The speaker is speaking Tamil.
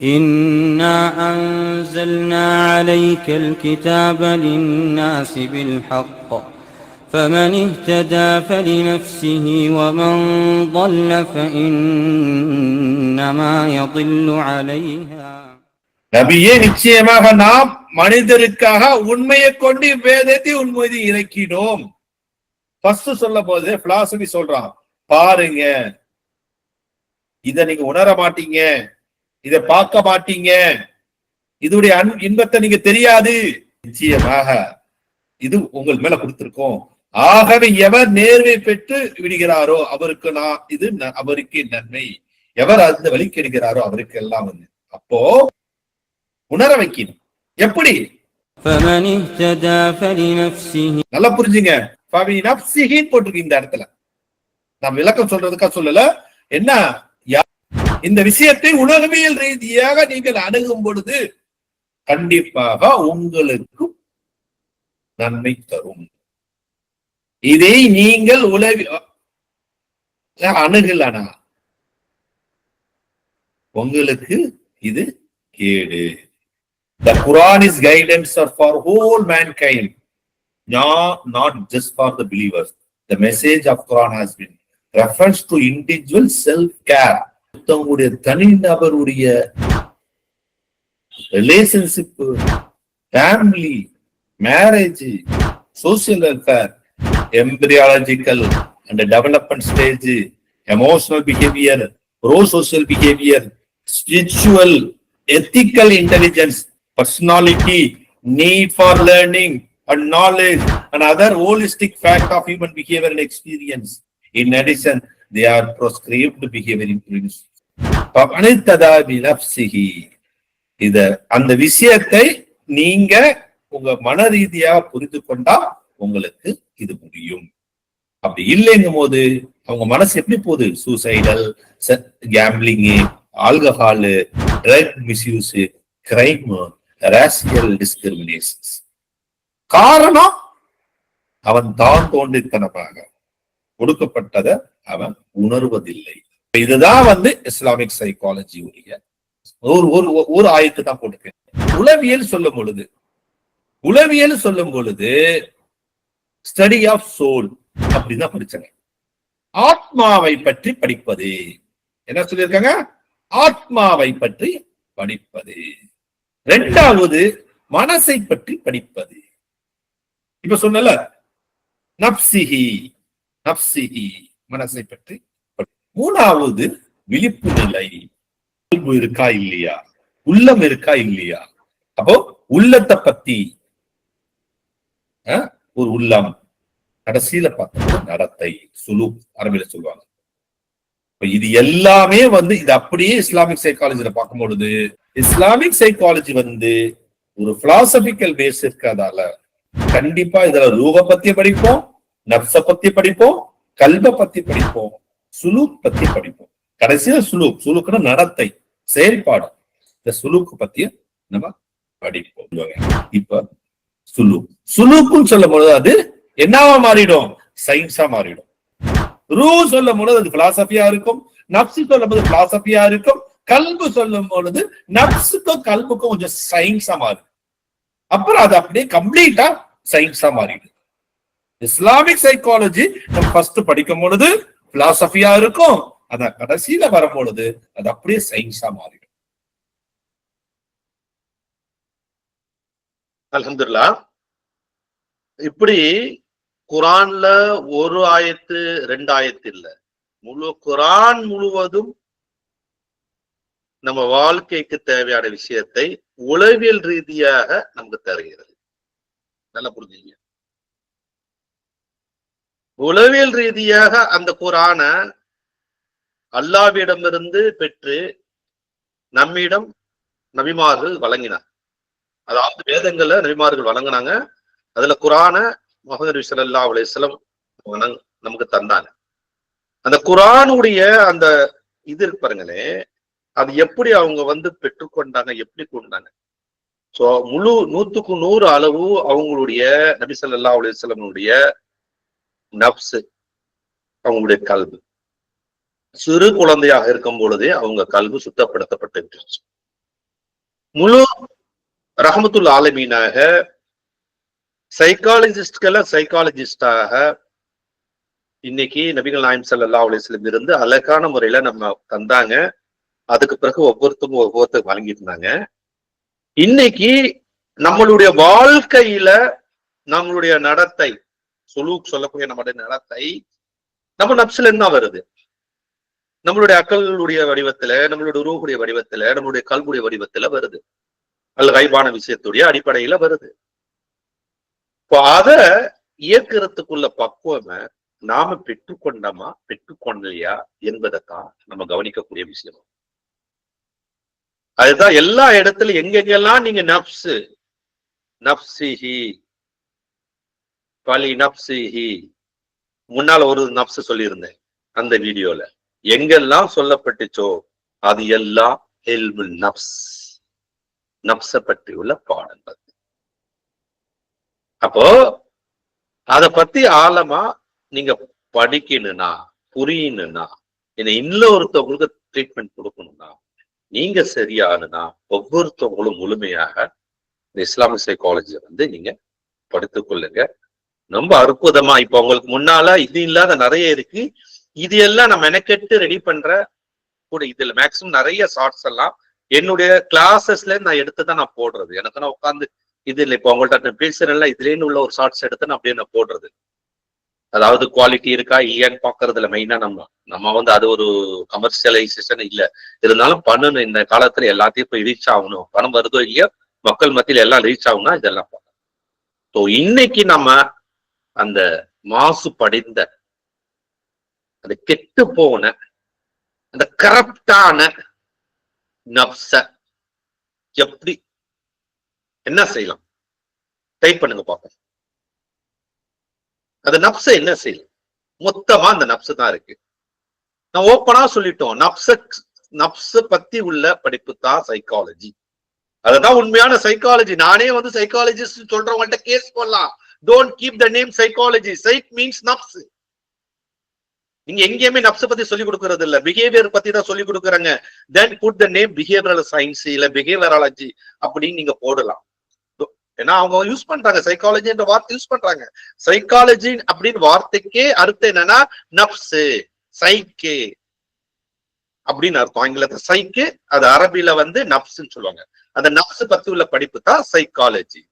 إنا أنزلنا عليك الكتاب للناس بالحق فمن اهتدى فلنفسه ومن ضل فإنما يضل عليها நபியே நிச்சயமாக நாம் மனிதருக்காக உண்மையை கொண்டு வேதத்தை உண்மையை இறக்கினோம் ஃபர்ஸ்ட் சொல்ல போது பிலாசபி சொல்றான் பாருங்க இத நீங்க உணர மாட்டீங்க இதை பார்க்க மாட்டீங்க. இதோடைய அன் இன்பத்தை நீங்க தெரியாது. நிச்சயமாக இது உங்கள் மேல கொடுத்திருக்கோம். ஆகவே எவர் நேர்வை பெற்று விடுகிறாரோ அவருக்கு நான் இது அவருக்கு நன்மை. எவர் அந்த வழிக்கு எடுக்கிறாரோ அவருக்கு எல்லாம் வந்து. அப்போ உணர வைக்கணும். எப்படி? நல்லா புரிஞ்சுங்க. போட்டிருக்கு இந்த இடத்துல. நான் விளக்கம் சொல்றதுக்கா சொல்லல. என்ன? இந்த விஷயத்தை உலகவியல் ரீதியாக நீங்கள் அணுகும் பொழுது கண்டிப்பாக உங்களுக்கு நன்மை தரும் இதை நீங்கள் உலவி அணுகலனா உங்களுக்கு இது கேடு The Quran is guidance for whole mankind. No, not just for the believers. The message of Quran has been reference to individual self-care. மற்றவங்களுடைய தனி நபருடைய relationship family marriage social welfare embryological and development stage emotional behaviour pro social behaviour spiritual ethical intelligence personality need for learning and knowledge and other holistic fact of human behaviour and experience in addition they they are proscribed behavioral principles. இத அந்த விஷயத்தை நீங்க உங்க மன ரீதியா புரிந்து கொண்டா உங்களுக்கு இது முடியும். அப்படி இல்லைங்கும் போது அவங்க மனசு எப்படி போகுது? Suicidal gambling alcohol drug misuse crime racial discrimination காரணம் அவன் தான் தோன்றித்தனமாக. கொடுக்கப்பட்டதை அவன் உணர்வதில்லை. இதுதான் வந்து இஸ்லாமிக் சைக்காலஜி உரிய ஒரு ஒரு ஒரு ஆயத்து தான் போட்டிருக்கேன். உளவியல் சொல்லும் பொழுது உளவியல் சொல்லும் பொழுது ஸ்டடி ஆஃப் சோல் அப்படின்னு படிச்சாங்க ஆத்மாவை பற்றி படிப்பது. என்ன சொல்லியிருக்காங்க? ஆத்மாவை பற்றி படிப்பது. ரெண்டாவது மனசை பற்றி படிப்பது. இப்ப சொன்னல நப்சிஹி. நப்சிஹி மனசை பற்றி மூணாவது விழிப்பு நிலை. இருக்கா இல்லையா? உள்ளம் இருக்கா இல்லையா? அப்போ உள்ளத்தை பத்தி ஒரு உள்ளம். கடைசியில பார்த்தோம்னா நடத்தை சுலு அரபில சொல்லுவாங்க. இது எல்லாமே வந்து இது அப்படியே இஸ்லாமிக் சைக்காலஜில பார்க்கும் பொழுது இஸ்லாமிக் சைக்காலஜி வந்து ஒரு பிலாசபிக்கல் பேஸ் இருக்கிறதால கண்டிப்பா இதுல ரூப பத்தி படிப்போம் நப்ச பத்தி படிப்போம் கல்வ பத்தி படிப்போம் சுலூக் பத்தி படிப்போம். கடைசியில சுலூக் சுலூக்னா நடத்தை செயல்பாடு. இந்த சுலூக்கு பத்திய நம்ம படிப்போம். இப்ப சுலூக். சுலூக்குன்னு சொல்லும் பொழுது அது என்னவா மாறிடும்? சயின்ஸா மாறிடும். ரூ சொல்லும் பொழுது அது பிலாசபியா இருக்கும். நப்சு சொல்லும் போது பிலாசபியா இருக்கும். கல்பு சொல்லும் பொழுது நப்சுக்கும் கல்புக்கும் கொஞ்சம் சயின்ஸா மாறும். அப்புறம் அது அப்படியே கம்ப்ளீட்டா சயின்ஸா மாறிடும். இஸ்லாமிக் சைக்காலஜி நம்ம ஃபர்ஸ்ட் படிக்கும் பொழுது பிலாசபியா இருக்கும். அத கடைசியில வரும்பொழுது அது அப்படியே சயின்ஸா மாறிடும். அலமதுல்லா இப்படி குரான்ல ஒரு ஆயத்து ரெண்டு ஆயத்து இல்ல. முழு குரான் முழுவதும் நம்ம வாழ்க்கைக்கு தேவையான விஷயத்தை உளவியல் ரீதியாக நமக்கு தருகிறது. நல்லா புரிஞ்சுங்க உளவியல் ரீதியாக அந்த குரான அல்லாவிடமிருந்து பெற்று நம்மிடம் நபிமார்கள் வழங்கினார். அதாவது வேதங்களை நபிமார்கள் வழங்கினாங்க. அதுல குரான முகமது நபி அலிஸ்லம் நமக்கு தந்தாங்க. அந்த குரானுடைய அந்த இது பாருங்களே அது எப்படி அவங்க வந்து பெற்றுக்கொண்டாங்க எப்படி கொண்டாங்க? சோ முழு நூத்துக்கு நூறு அளவு அவங்களுடைய நபி சல்லா அலைஹி நப்சு அவங்களுடைய கல்வி சிறு குழந்தையாக இருக்கும் பொழுதே அவங்க கல்வி சுத்தப்படுத்தப்பட்டு முழு ரஹமத்துல் ஆலமீனாக சைக்காலஜிஸ்ட்கெல்லாம் சைக்காலஜிஸ்டாக இன்னைக்கு நபிகள் நாயம் சல்லா அலிஸ்லம் இருந்து அழகான முறையில நம்ம தந்தாங்க. அதுக்கு பிறகு ஒவ்வொருத்தரும் ஒவ்வொருத்தர் வழங்கிட்டு இருந்தாங்க. இன்னைக்கு நம்மளுடைய வாழ்க்கையில நம்மளுடைய நடத்தை சுலூக் சொல்லக்கூடிய நம்முடைய நடத்தை நம்ம நப்சுல என்ன வருது. நம்மளுடைய அக்கலுடைய வடிவத்துல நம்மளுடைய ரூஹுடைய வடிவத்துல நம்மளுடைய கல்புடைய வடிவத்துல வருது. அல்ல கைபான விஷயத்துடைய அடிப்படையில வருது. இப்போ அத இயக்கிறதுக்குள்ள பக்குவமை நாம பெற்றுக்கொண்டோமா பெற்றுக்கொள்ளலையா என்பதைத்தான் நம்ம கவனிக்கக்கூடிய விஷயம். அதுதான் எல்லா இடத்துலயும் எங்கெங்கெல்லாம் நீங்க நப்சு நப்சிஹி பலி நப்சிஹி முன்னால ஒரு நப்சு சொல்லியிருந்தேன் அந்த வீடியோல. எங்கெல்லாம் சொல்லப்பட்டுச்சோ அது எல்லாம் ஹெல்மு நப்ஸ். நப்ச பற்றியுள்ள பாடங்கள். அப்போ அத பத்தி ஆழமா நீங்க படிக்கணும்னா புரியணும்னா என்ன இன்னொருத்தவங்களுக்கு ட்ரீட்மெண்ட் கொடுக்கணும்னா நீங்க சரியானுனா ஒவ்வொருத்தவங்களும் முழுமையாக இந்த இஸ்லாமிக் சைக்காலஜியை வந்து நீங்க படித்துக் கொள்ளுங்க. ரொம்ப அற்புதமா. இப்ப உங்களுக்கு முன்னால இது இல்லாத நிறைய இருக்கு. இது எல்லாம் நான் மெனக்கெட்டு ரெடி பண்ற கூட இதுல மேக்சிமம் நிறைய ஷார்ட்ஸ் எல்லாம் என்னுடைய கிளாஸஸ்ல நான் எடுத்து தான் நான் போடுறது. எனக்கு நான் உட்காந்து இது இல்லை இப்போ உங்கள்ட்ட பேசுறேன்ல இதுலேன்னு உள்ள ஒரு ஷார்ட்ஸ் எடுத்து நான் அப்படியே நான் போடுறது. அதாவது குவாலிட்டி இருக்கா இல்லையான்னு பாக்குறதுல மெயினா நம்ம நம்ம வந்து அது ஒரு கமர்ஷியலைசேஷன் இல்ல. இருந்தாலும் பண்ணணும். இந்த காலத்துல எல்லாத்தையும் போய் ரீச் ஆகணும். பணம் வருதோ இல்லையோ மக்கள் மத்தியில எல்லாம் ரீச் ஆகும்னா இதெல்லாம் பண்ணணும். ஸோ இன்னைக்கு நம்ம அந்த மாசு படிந்த அந்த கெட்டு போன அந்த கரப்டான நப்ச எப்படி என்ன செய்யலாம்? டைப் பண்ணுங்க பாப்போம் அந்த நப்ச என்ன செய்யலாம் மொத்தமா அந்த நப்சு தான் இருக்கு. நான் ஓப்பனா சொல்லிட்டோம். நப்ச நப்ச பத்தி உள்ள படிப்பு தான் சைக்காலஜி அதுதான் உண்மையான சைக்காலஜி நானே வந்து சைக்காலஜிஸ்ட் சொல்றவங்கள்ட்ட கேஸ் பண்ணலாம் don't keep the name psychology psych means நப்ஸ் நீங்க எங்கேயுமே நப்ச பத்தி சொல்லி கொடுக்கறது இல்ல பிஹேவியர் பத்தி தான் சொல்லி கொடுக்குறாங்க. Then put the name behavioural science இல்ல பிஹேவியராலஜி அப்படின்னு நீங்க போடலாம். ஏன்னா அவங்க யூஸ் பண்றாங்க. சைக்காலஜின்ற வார்த்தை யூஸ் பண்றாங்க. சைக்காலஜி அப்படின்னு வார்த்தைக்கே அர்த்தம் என்னன்னா நப்ஸ் சைக்கு அப்படின்னு அர்த்தம். ஆங்கிலத்தை சைக்கு அது அரபில வந்து நப்ஸ்ன்னு சொல்லுவாங்க. அந்த நப்ஸ் பத்தி உள்ள படிப்பு தான் சைக்காலஜி